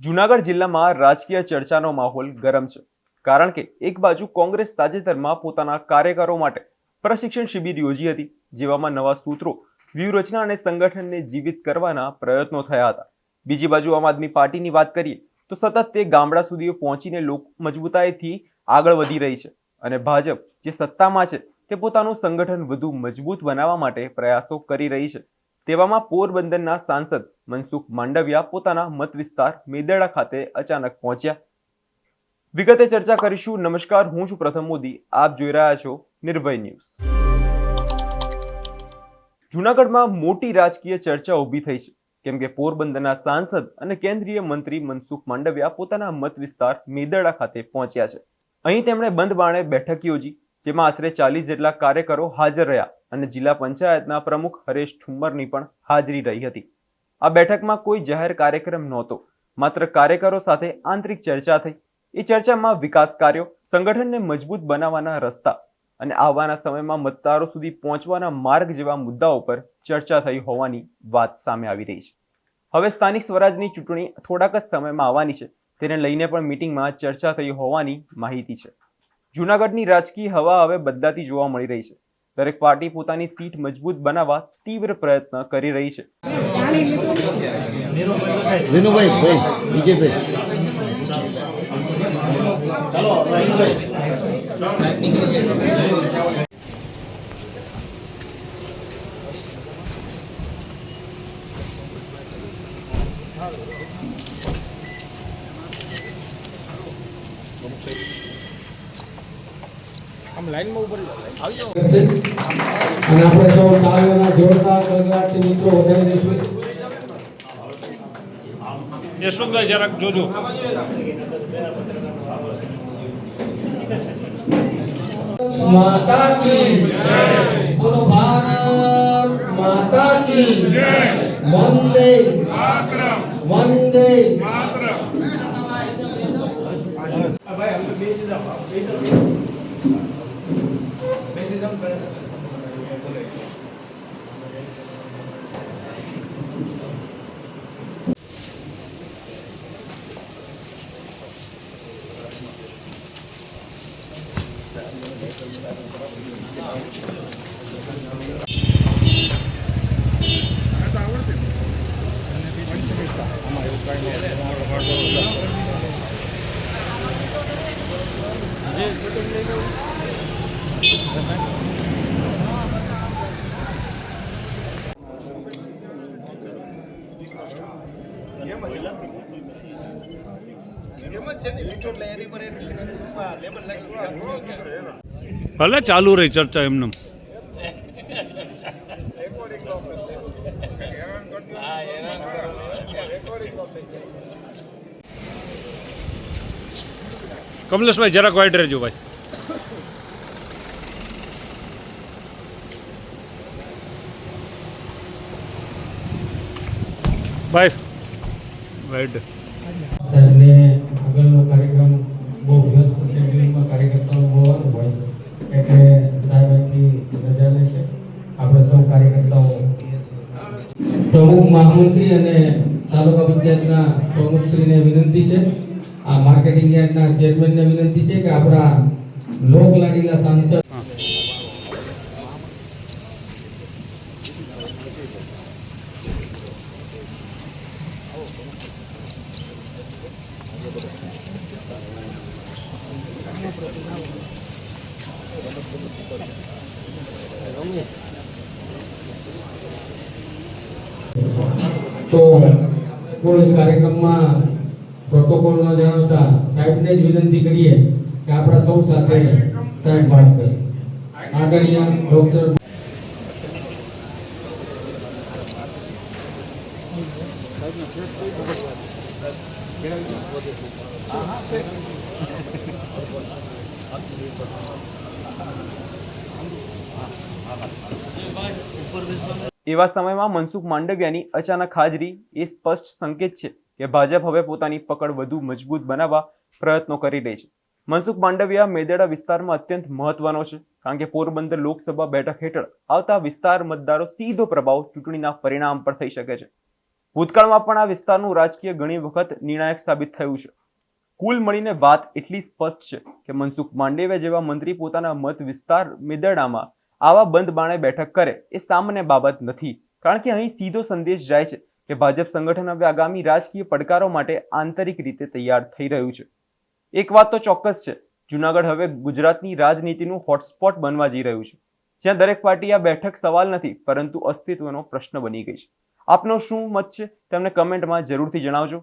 જુનાગઢ જિલ્લામાં રાજકીય ચર્ચાનો માહોલ ગરમ છે. કારણ કે એક બાજુ કોંગ્રેસ તાજેતરમાં પોતાના કાર્યકરો માટે પ્રશિક્ષણ શિબિર યોજી હતી, જેવામાં નવા સૂત્રો, વ્યૂહરચના અને સંગઠનને જીવિત કરવાના પ્રયત્નો થયા હતા. બીજી બાજુ આમ આદમી પાર્ટીની વાત કરીએ, તો સતત તે ગામડા સુધી પહોંચીને લોક મજબૂતાઈથી આગળ વધી રહી છે અને ભાજપ જે સત્તામાં છે તે પોતાનું સંગઠન વધુ મજબૂત બનાવવા માટે પ્રયાસો કરી રહી છે. તેવામાં પોરબંદરના સાંસદ મનસુખ માંડવિયા પોતાના મત વિસ્તાર મેદરડા ખાતે અચાનક પહોંચ્યા. વિગતે ચર્ચા કરીશું. નમસ્કાર, હું છું પ્રથમ મોદી. આપ જોઈ રહ્યા છો નિર્ભય ન્યૂઝ. જુનાગઢમાં મોટી રાજકીય ચર્ચા ઊભી થઈ છે. કેમ કે પોરબંદરના સાંસદ અને કેન્દ્રીય મંત્રી મનસુખ માંડવિયા પોતાના મત વિસ્તાર મેદરડા ખાતે પહોંચ્યા છે. અહીં તેમણે બંધ બાણે બેઠક યોજી, જેમાં આશરે ચાલીસ જેટલા કાર્યકરો હાજર રહ્યા. અને જિલ્લા પંચાયતના પ્રમુખ હરેશ ઠુમ્મરની પણ હાજરી રહી હતી. આ બેઠકમાં કોઈ જાહેર કાર્યક્રમ નહોતો. માત્ર કાર્યકરો સાથે આંતરિક ચર્ચા થઈ. એ ચર્ચામાં વિકાસ કાર્યો, સંગઠનને મજબૂત બનાવવાના રસ્તા અને આવવાના સમયમાં મતદારો સુધી પહોંચવાના માર્ગ જેવા મુદ્દાઓ પર ચર્ચા થઈ હોવાની વાત સામે આવી રહી છે. હવે સ્થાનિક સ્વરાજની ચૂંટણી થોડાક જ સમયમાં આવવાની છે. તેને લઈને પણ મીટિંગમાં ચર્ચા થઈ હોવાની માહિતી છે. જૂનાગઢની રાજકીય હવા હવે બદલાતી જોવા મળી રહી છે. દરેક પાર્ટી પોતાની સીટ મજબૂત બનાવવા તીવ્ર પ્રયત્ન કરી રહી છે. ભાઈ અને આપણે સૌ તાળીઓના જોરદાર ગળગળાટથી મિત્રો વધાવી દઈશું યશવંતભાઈ જરાક જોજો. માતા કી બોલો ભારત માતા કી વંદે વંદે. Yeah. ભલે ચાલુ રહી ચર્ચા એમને. કમલેશભાઈ જરાક વાઈટ રહેજો ભાઈ. ભાઈ વાઈટ સાહેબને આગળનો કાર્યક્રમ બહુ વ્યસ્ત શેડ્યુલમાં કાર્યકર્તાઓ હોવાનું હોય એટલે સાહેબ અહીંથી રજા લેશે આપણે સૌ કાર્યકર્તાઓ. પ્રમુખ મહામંત્રી અને તાલુકા પંચાયતના પ્રમુખશ્રીને વિનંતી છે. આ માર્કેટિંગ યાર્ડના ચેરમેનને વિનંતી છે કે આપણા લોક લાડીલા સાંસદ તો કોઈ કાર્યક્રમમાં પ્રોટોકોલ ન જણાવતા સાહેબને જ વિનંતી કરીએ કે આપણા સૌ સાથે સાહેબ વાત કરે. આદરણીય ડોક્ટર એવા સમયમાં મનસુખ માંડવિયાની અચાનક હાજરી એ સ્પષ્ટ સંકેત છે કે ભાજપ હવે પોતાની પકડ વધુ મજબૂત બનાવવા પ્રયત્નો કરી રહી છે. મનસુખ માંડવિયા મેદેડા વિસ્તારમાં અત્યંત મહત્વનો છે કારણ કે પોરબંદર લોકસભા બેઠક હેઠળ આવતા વિસ્તાર મતદારો સીધો પ્રભાવ ચૂંટણીના પરિણામ પર થઈ શકે છે. ભૂતકાળમાં પણ આ વિસ્તારનું રાજકીય ઘણી વખત નિર્ણાયક સાબિત થયું છે. કુલ મળીને વાત એટલી સ્પષ્ટ છે કે મનસુખ માંડવિયા જેવા મંત્રી પોતાના મત વિસ્તાર મેદરડામાં આવા બંધ બાણે બેઠક કરે એ સામાન્ય બાબત નથી. કારણ કે અહીં સીધો સંદેશ જાય છે કે ભાજપ સંગઠન હવે આગામી રાજકીય પડકારો માટે આંતરિક રીતે તૈયાર થઈ રહ્યું છે. એક વાત તો ચોક્કસ છે, જુનાગઢ હવે ગુજરાતની રાજનીતિનું હોટસ્પોટ બનવા જઈ રહ્યું છે. જ્યાં દરેક પાર્ટી આ બેઠક સવાલ નથી, પરંતુ અસ્તિત્વનો પ્રશ્ન બની ગઈ છે. આપનો શું મત છે? તેમને કમેન્ટમાં જરૂરથી જણાવજો.